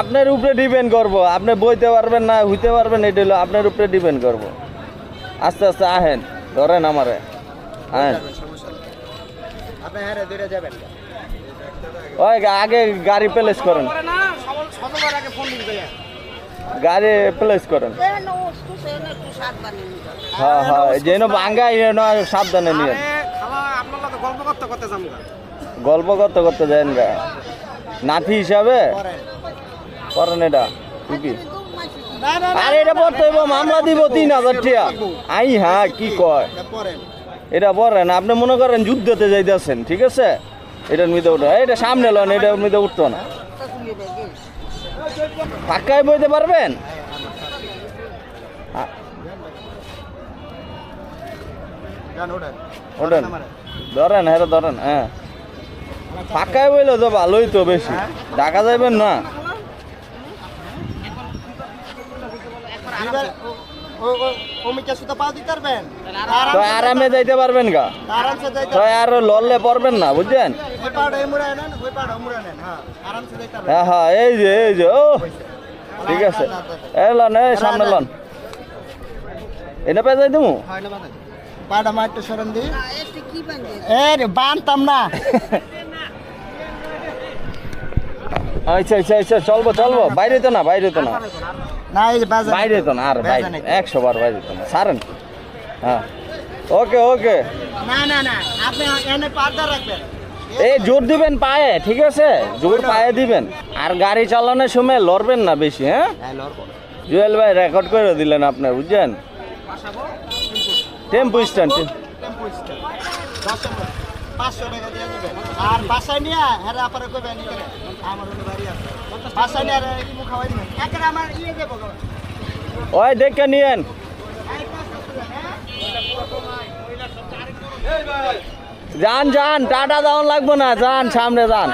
আপনার উপরে ডিপেন্ড করব। আপনি বইতে পারবেন না, হইতে পারবেন এটা হলো আপনার উপরে ডিপেন্ড করব। আস্তে আস্তে আহেন, ধরেন আমারে। হ্যাঁ ওই, আগে গাড়ি প্লেস করেন। গাড়ি প্লেস করেন। হ্যাঁ হ্যাঁ যেন সাবধানে নিয়ে গল্প করতে করতে যান গা। নাতি হিসাবে? করেন এটা। না এটা পড়তে হইব মামলা দিব তিন হাজার টিয়া। আই হ্যাঁ কি কয়? এটা বলেন আপনি মনে করেন যুদ্ধতে যাইতেছেন ঠিক আছে? এটার মধ্যে উঠো। এটা সামনে লন এটার মধ্যে উঠতো না। পাক্কায় বইতে পারবেন? ওঠেন। ওঠেন। ধরেন হ্যাঁ ধরেন হ্যাঁ। পাক্কায় বইলে তো ভালোই তো বেশি। ঢাকা যাবেন না? অমিকা সুতা পা দিতে পারবেন? তো আরামে যাইতে পারবেন গা। আরামসে যাইতে তো আর লড়লে পারবেন না বুঝছেন? ওই পাড়ে মুড়া নেন ওই পাড়ে মুড়া নেন হ্যাঁ আরামসে যাইতে পারবেন। হ্যাঁ হ্যাঁ এই যে এই যে ও ঠিক আছে। এই লন এই সামনে লন। যাই তুমি হয় পাড়া মারতে দি. এ রে বানতাম না। আচ্ছা আচ্ছা আচ্ছা চলবো চলবো। বাইরে তো না বাইরে তো না। না এই বাজার বাইরে তো না আর বাইরে। একশো বার বাইরে তো না। সারেন হ্যাঁ। ওকে ওকে। না না না আপনি এনে রাখবেন। এই জোর দিবেন পায়ে ঠিক আছে? জোর পায়ে দিবেন। আর গাড়ি চালানোর সময় লড়বেন না বেশি হ্যাঁ? জুয়েল ভাই রেকর্ড করে দিলেন আপনার বুঝছেন? টেম্পো স্ট্যান্ড টেম্পো স্ট্যান্ড পাঁচশো টাকা দিয়ে দিবেন আর বাসায় নিয়ে হ্যাঁ আমার বাড়ি আছে। বাসায় নিয়ে আর খাওয়াই দিবেন। একের আমার ইয়ে দেব ওই দেখে নিয়েন। যান যান টাটা দাউন লাগবো না যান সামনে যান।